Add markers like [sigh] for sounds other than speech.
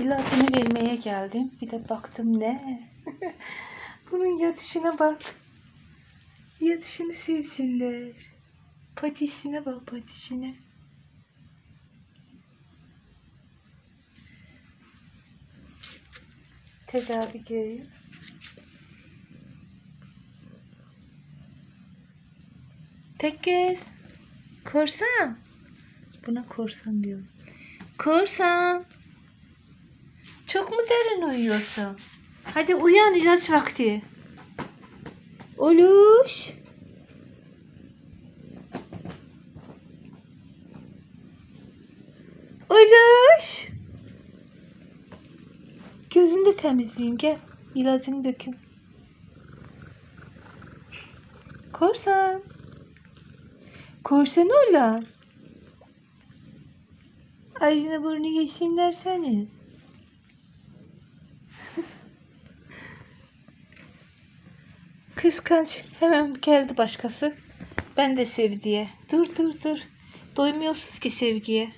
İlacını vermeye geldim. Bir de baktım ne? [laughs] Bunun yatışına bak. Yatışını sevsinler. Patisine bak patisine. Tedavi görüyor. Tek göz. Korsan. Buna korsan diyorum. Korsan. Çok mu derin uyuyorsun? Hadi uyan ilaç vakti. Oluş. Oluş. Gözünü de temizleyeyim gel. İlacını dökün. Korsan. Korsan oğlan. Ağzına burnu yesinler seni. Kıskanç. Hemen geldi başkası. Ben de sev diye. Dur dur dur. Doymuyorsunuz ki sevgiye.